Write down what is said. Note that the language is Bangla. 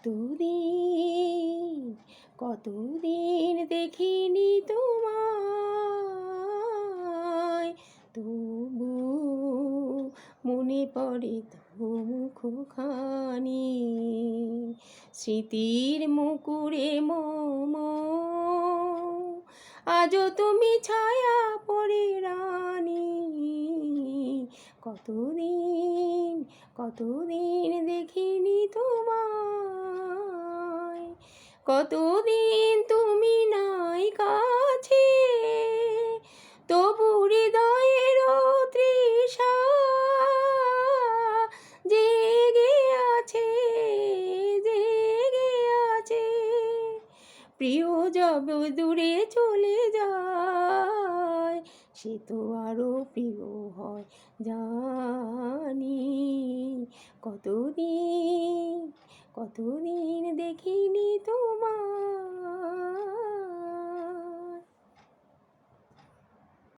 কতদিন কতদিন দেখিনি তোমায়? তবু মনে পড়ে মুখখানি, স্মৃতির মুকুরে মম। আজও তুমি ছায়া পড়ে রানী, কতদিন কতদিন দেখিনি তোমায় কতদিন তুমি নাই কাছে? তবু হৃদয়ের তৃষা জেগে আছে জেগে আছে। প্রিয় জব দূরে চলে যায়, সে তো আরও প্রিয় হয় জানি। কতদিন কতদিন তোমায়